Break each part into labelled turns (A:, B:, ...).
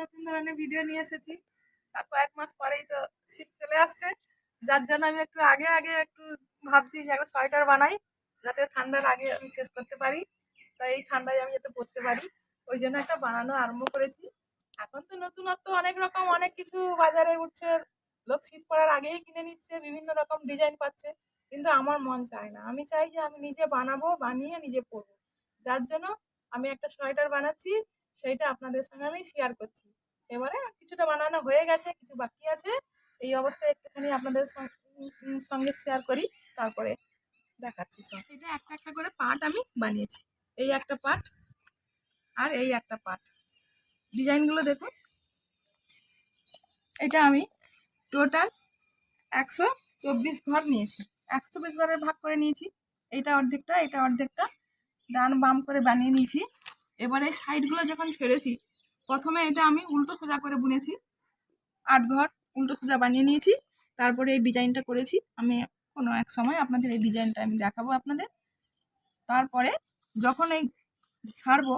A: নতুন ধরনের ভিডিও নিয়ে এসেছি। কয়েক মাস পরেই তো শীত চলে আসছে। যার জন্য আমি একটু আগে আগে একটু ভাবছি যে একটা সোয়েটার বানাই, যাতে ঠান্ডার আগে আমি শেষ করতে পারি। তাই এই ঠান্ডায় আমি যাতে পরতে পারি। ওই জন্য একটা বানানো আরম্ভ করেছি। এখন তো নতুনত্ব অনেক রকম, অনেক কিছু বাজারে উঠছে। লোক শীত পড়ার আগেই কিনে নিচ্ছে, বিভিন্ন রকম ডিজাইন পাচ্ছে। কিন্তু আমার মন চায় না। আমি চাই যে আমি নিজে বানাবো, বানিয়ে নিজে পরবো। যার জন্য আমি একটা সোয়েটার বানাচ্ছি। সেইটা আপনাদের সঙ্গে আমি শেয়ার করছি। এবারে কিছুটা বানানো হয়ে গেছে, কিছু বাকি আছে। এই অবস্থায় একটুখানি আপনাদের সঙ্গে শেয়ার করি, তারপরে দেখাচ্ছি সব। এটা একটা একটা করে পার্ট আমি বানিয়েছি। এই একটা পার্ট আর এই একটা পার্ট ডিজাইনগুলো দেখুন। এটা আমি টোটাল একশো চব্বিশ ঘর নিয়েছি। একশো চব্বিশ ঘরের ভাগ করে নিয়েছি। এইটা অর্ধেকটা এটা অর্ধেকটা। ডান বাম করে বানিয়ে নিয়েছি। এবারে সাইডগুলো যখন ছেড়েছি, প্রথমে এটা আমি উল্টো সোজা করে বুনেছি। আট ঘর, উল্টো সোজা বানিয়ে নিয়েছি। তারপরে এই ডিজাইনটা করেছি। আমি কোনো এক সময় আপনাদের এই ডিজাইনটা আমি দেখাবো আপনাদের। তারপরে যখন এই ছাড়বো,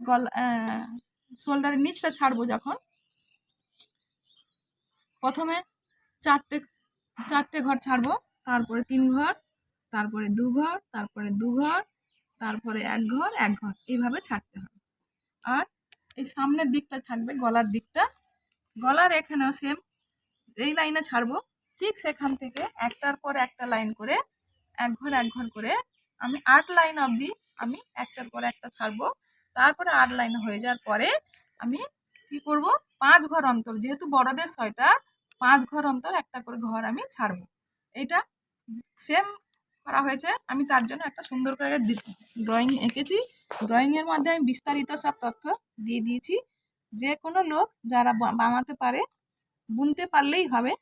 A: গলা শোল্ডারের নিচটা ছাড়বো যখন, প্রথমে চারটে চারটে ঘর ছাড়বো। তারপরে তিন ঘর, তারপরে দু ঘর, তারপরে দু ঘর তারপরে এক ঘর এক ঘর। এইভাবে ছাড়তে হবে। আর এই সামনের দিকটা থাকবে, গলার দিকটা। গলার এখানেও সেম এই লাইনে ছাড়বো। ঠিক সেখান থেকে একটার পর একটা লাইন করে, এক ঘর এক ঘর করে আমি আট লাইন অবধি আমি একটার পর একটা ছাড়বো। তারপরে আট লাইন হয়ে যাওয়ার পরে আমি কি করব? পাঁচ ঘর অন্তর, যেহেতু বড়দের সোয়েটার পাঁচ ঘর অন্তর একটা করে ঘর আমি ছাড়বো। এটা সেম করা হয়েছে। আমি তার জন্য একটা সুন্দর করে ড্রয়িং এঁকেছি। ড্রয়িংয়ের মধ্যে আমি বিস্তারিত সব তথ্য দিয়ে দিয়েছি। যে কোনো লোক যারা বানাতে পারে, বুনতে পারলেই হবে।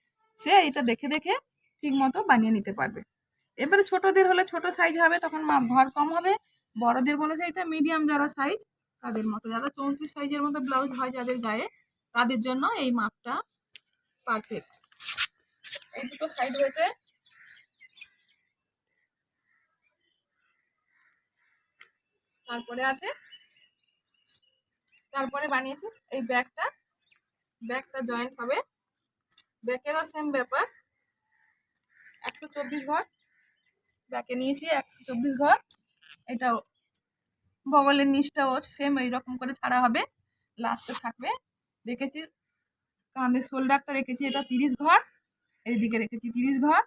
A: সে এটা দেখে দেখে ঠিক মতো বানিয়ে নিতে পারবে। এবারে ছোটদের হলে ছোট সাইজ হবে, তখন মা ঘর কম হবে। বড়দের বলেছে এটা মিডিয়াম যারা সাইজ তাদের মতো। যারা চৌত্রিশ সাইজের মতো ব্লাউজ হয় যাদের গায়ে, তাদের জন্য এই মাপটা পারফেক্ট এই দুটো সাইড হয়েছে। তারপরে আছে, তারপরে বানিয়েছি এই ব্যাগটা। ব্যাগটা জয়েন্ট হবে। ব্যাকেরও সেম ব্যাপার। একশো চব্বিশ ঘর। ব্যাকে নিয়েছি একশো চব্বিশ ঘর। এটাও বগলের নিচটাও সেম এইরকম করে ছাড়া হবে। লাস্টে থাকবে। রেখেছি কাঁধের শোল্ডারটা রেখেছি, এটা তিরিশ ঘর। এইদিকে রেখেছি তিরিশ ঘর।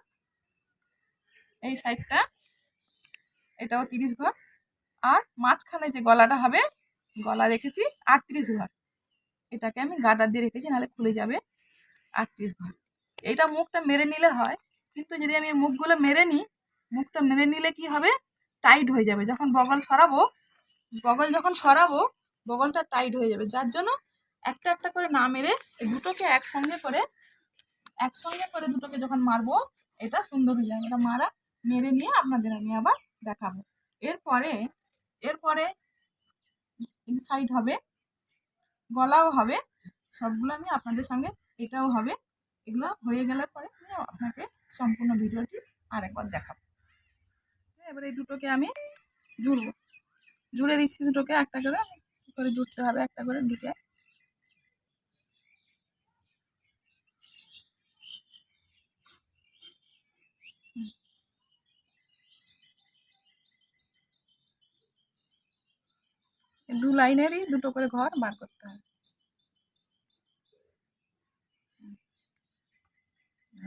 A: এই সাইডটা এটাও তিরিশ ঘর। আর মাঝখানে যে গলাটা হবে, গলা রেখেছি আটত্রিশ ঘর। এটাকে আমি গাডার দিয়ে রেখেছি, নাহলে খুলে যাবে আটত্রিশ ঘর। এইটা মুখটা মেরে নিলে হয়, কিন্তু যদি আমি মুখগুলো মেরে নিই, মুখটা মেরে নিলে কি হবে? টাইট হয়ে যাবে। যখন বগল সরাবো, বগল যখন সরাবো, বগলটা টাইট হয়ে যাবে। যার জন্য একটা একটা করে না মেরে এই দুটোকে একসঙ্গে করে একসঙ্গে করে দুটোকে যখন মারবো, এটা সুন্দর হয়ে যাবে। এটা মারা, মেরে নিয়ে আপনাদের আমি আবার দেখাবো। এরপরে এরপরে ইনসাইড হবে, গলাও হবে, সবগুলো আমি আপনাদের সঙ্গে, এটাও হবে। এগুলো হয়ে গেলে পরে আমি আপনাকে সম্পূর্ণ ভিডিওটি আরেকবার দেখাবো। এবার এই দুটোকে আমি জুড়বো। জুড়ে দিচ্ছি দুটোকে, একটা করে করে জুড়তে হবে, একটা করে দুটো। দু লাইনেরই দুটো করে ঘর বার করতে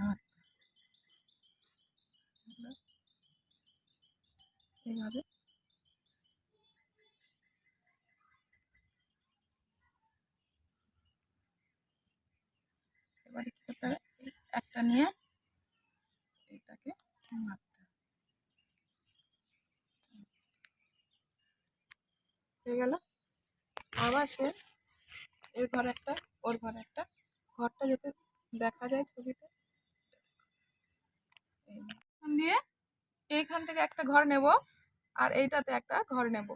A: আর এইভাবে। এবারে কি করতে হবে? একটা নিয়ে এটাকে মারতে হবে। হয়ে গেল? আবার সে এর ঘর একটা, ওর ঘর একটা। ঘরটা যাতে দেখা যায় ছবিতে। দিয়ে এইখান থেকে একটা ঘর নেব আর এইটাতে একটা ঘর নেব।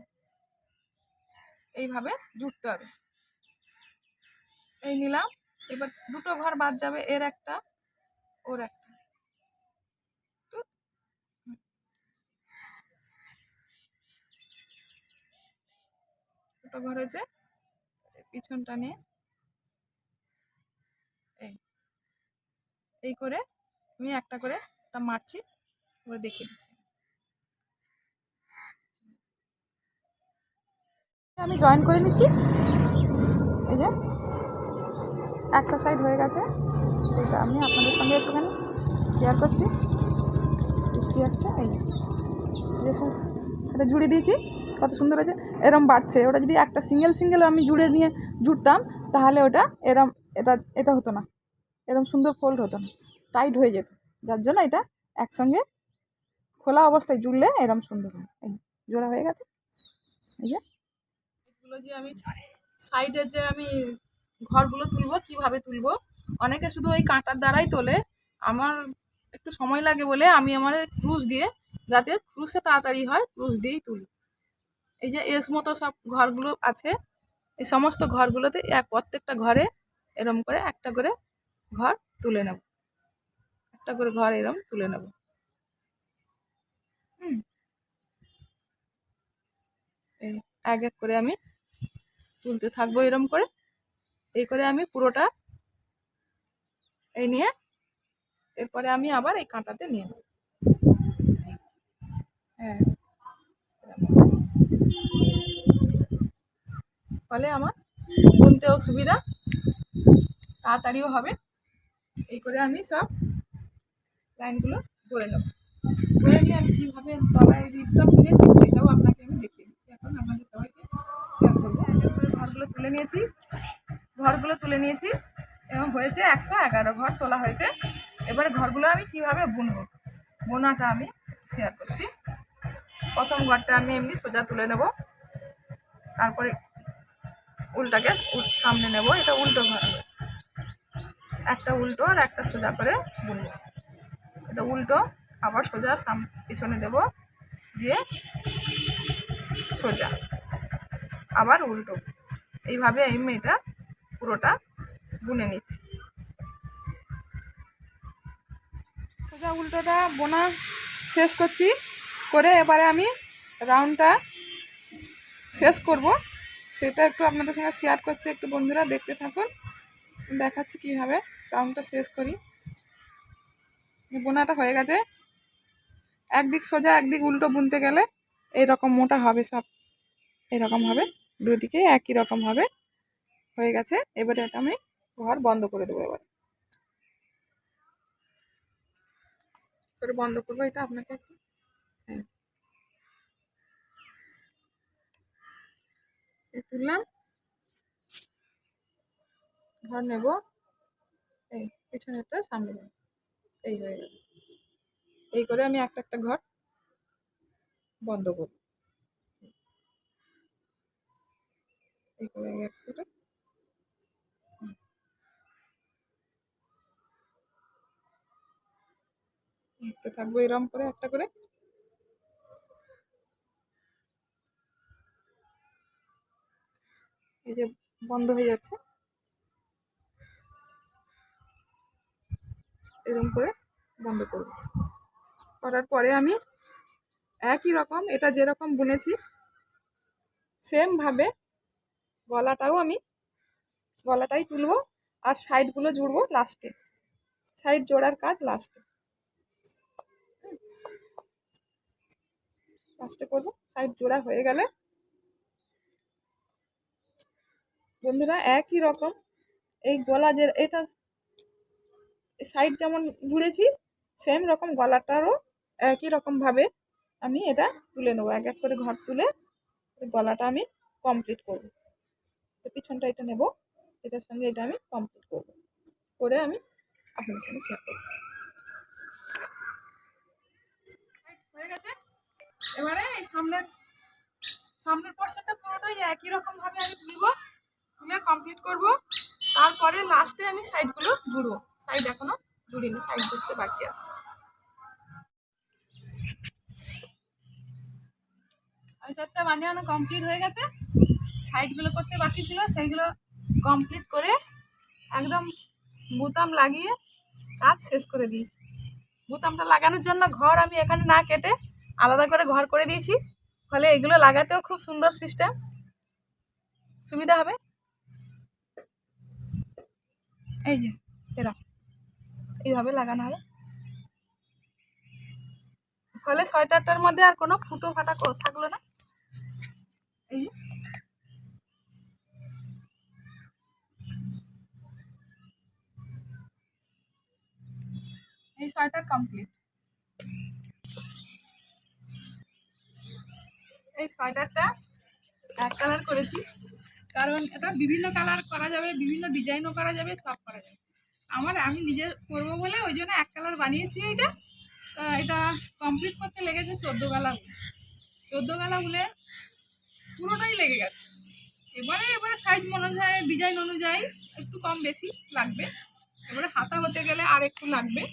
A: এইভাবে জুটতে হবে। এই নিলাম। এবার দুটো ঘর বাদ যাবে, এর একটা, ওর একটা। দুটো ঘরে হয়েছে পিছনটা নিয়ে এই এই করে আমি একটা করে একটা মারছি এবার দেখিয়ে দিচ্ছি। আমি জয়েন করে নিচ্ছি। এই যে, একটা সাইড হয়ে গেছে, সেটা আমি আপনাদের সঙ্গে একটুখানি শেয়ার করছি। বৃষ্টি আসছে, এই যে। এটা জুড়ে দিয়েছি। কত সুন্দর হয়েছে, এরম বাড়ছে। ওটা যদি একটা সিঙ্গেল সিঙ্গেল আমি জুড়ে নিয়ে জুড়তাম, তাহলে ওটা এরম, এটা এটা হতো না। এরম সুন্দর ফোল্ড হতো না। টাইট হয়ে যেত। যার জন্য এটা একসঙ্গে খোলা অবস্থায় জুড়লে এরম সুন্দর হয়। এই জোড়া হয়ে গেছে। এই যে। এগুলো যে আমি সাইডে যে আমি ঘরগুলো তুলবো, কীভাবে তুলবো? অনেকে শুধু ওই কাঁটার দ্বারাই তোলে। আমার একটু সময় লাগে বলে আমি আমার ক্রুশ দিয়ে, যাতে ক্রুশে তাড়াতাড়ি হয়, ক্রুশ দিয়েই তুলি। এই যে এস মতো সব ঘরগুলো আছে, এই সমস্ত ঘরগুলোতে এক প্রত্যেকটা ঘরে এরম করে একটা করে ঘর তুলে নেব। একটা করে ঘর এরম তুলে নেব। হুম। এই এক এক করে আমি তুলতে থাকব এরম করে। এই করে আমি পুরোটা এই নিয়ে এরপরে আমি আবার এই কাঁটাতে নিয়ে নেব। হ্যাঁ। ফলে আমার বুনতেও সুবিধা, তাড়াতাড়িও হবে। এই করে আমি সব লাইনগুলো করে নেব। করে নিয়ে আমি কীভাবে তলায় রিপটা বুনেছি সেটাও আপনাকে আমি দেখিয়ে দিচ্ছি। এখন আপনাদের সবাইকে শেয়ার করব। ঘরগুলো তুলে নিয়েছি। ঘরগুলো তুলে নিয়েছি এবং হয়েছে একশো এগারো ঘর তোলা হয়েছে। এবারে ঘরগুলো আমি কীভাবে বুনবো? বোনাটা আমি শেয়ার করছি। প্রথম ঘরটা আমি এমনি সোজা তুলে নেব। তারপরে উল্টাকে উল- সামনে নেব। এটা উল্টো ঘর। একটা উল্টো আর একটা সোজা করে বুনবো। এটা উল্টো, আবার সোজা সাম পিছনে দেব দিয়ে সোজা। আবার উল্টো। এইভাবে আমি এটা পুরোটা বুনে নিচ্ছি। সোজা উল্টোটা বোনা শেষ করছি। করে এবারে আমি রাউন্ডটা শেষ করব। সেটা একটু আপনাদের সঙ্গে শেয়ার করছি, একটু বন্ধুরা দেখতে থাকুন। দেখাচ্ছি কীভাবে রাউন্ডটা শেষ করি। বোনাটা হয়ে গেছে। একদিক সোজা, একদিক উল্টো বুনতে গেলে এইরকম মোটা হবে সব। এরকম হবে, দুদিকে একই রকম হবে। হয়ে গেছে। এবারে এটা আমি ঘর বন্ধ করে দেবো এবার। করে বন্ধ করব, এটা আপনাকে একটু হ্যাঁ এই তুললাম ঘর নেব। এই পিছনেরটা সামনে নেব এই হয়ে গেল। এই করে আমি একটা একটা ঘর বন্ধ করব। এই করে এক করে থাকব এরম করে, একটা করে। এই যে বন্ধ হয়ে যাচ্ছে। এরকম করে বন্ধ করব। করার পরে আমি একই রকম, এটা যেরকম বুনেছি সেমভাবে গলাটাও আমি, গলাটাই তুলবো আর সাইডগুলো জুড়বো লাস্টে সাইড জোড়ার কাজ লাস্টে লাস্টে করব। সাইড জোড়া হয়ে গেলে বন্ধুরা, একই রকম। এই গলা যে এটা সাইড যেমন ঘুরেছি সেম রকম গলাটারও একই রকমভাবে আমি এটা তুলে নেব। এক এক করে ঘর তুলে গলাটা আমি কমপ্লিট করব। তো পিছনটা এটা নেব, এটার সঙ্গে এটা আমি কমপ্লিট করব। করে আমি আপনাদের সঙ্গে শেয়ার করব। হয়ে গেছে? এবারে এই সামনের সামনের পোর্শনটা পুরোটাই একই রকম ভাবে আমি তুলবো। তুলে কমপ্লিট করব। তারপরে লাস্টে আমি সাইডগুলো জুড়বো। সাইড এখনও জুড়িনি সাইড জুড়তে বাকি আছে। সাইডটা বানিয়ে কমপ্লিট হয়ে গেছে। সাইডগুলো করতে বাকি ছিল, সেইগুলো কমপ্লিট করে একদম বুতাম লাগিয়ে কাজ শেষ করে দিয়েছি। বুতামটা লাগানোর জন্য ঘর আমি এখানে না কেটে আলাদা করে ঘর করে দিয়েছি। ফলে এগুলো লাগাতেও খুব সুন্দর সিস্টেম সুবিধা হবে। এই যে এরা এইভাবে লাগানো হবে। ফলে সোয়েটারটার মধ্যে আর কোনো ফুটো ফাটা থাকল না। এই এই সোয়েটার কমপ্লিট এই সোয়েটারটা এক কালার করেছি। কারণ এটা বিভিন্ন কালার করা যাবে, বিভিন্ন ডিজাইনও করা যাবে, সব করা যাবে। আমার, আমি নিজে করব বলে ওই জন্য এক কালার বানিয়েছি এটা। এটা কমপ্লিট করতে লেগেছে চোদ্দ গালা উল চোদ্দ গালা উলে পুরোটাই লেগে গেছে। এবারে এবারে সাইজ অনুযায়ী ডিজাইন অনুযায়ী একটু কম বেশি লাগবে। এবারে হাতা হতে গেলে আর একটু লাগবে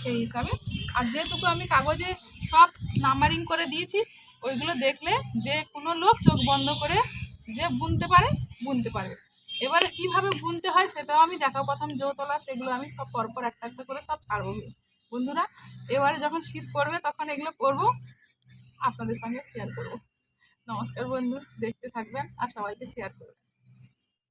A: সেই হিসাবে। আর যেটুকু আমি কাগজে সব নাম্বারিং করে দিয়েছি, ওইগুলো দেখলে যে কোনো লোক চোখ বন্ধ করে যে বুনতে পারে বুনতে পারবে। এবারে কীভাবে বুনতে হয় সেটাও আমি দেখাবো। প্রথম জৌতলা, সেগুলো আমি সব পরপর একটা একটা করে সব ছাড়বো। বন্ধুরা, এবারে যখন শীত পড়বে তখন এগুলো করব আপনাদের সঙ্গে শেয়ার করব। নমস্কার বন্ধু, দেখতে থাকবেন আর সবাইকে শেয়ার করবেন।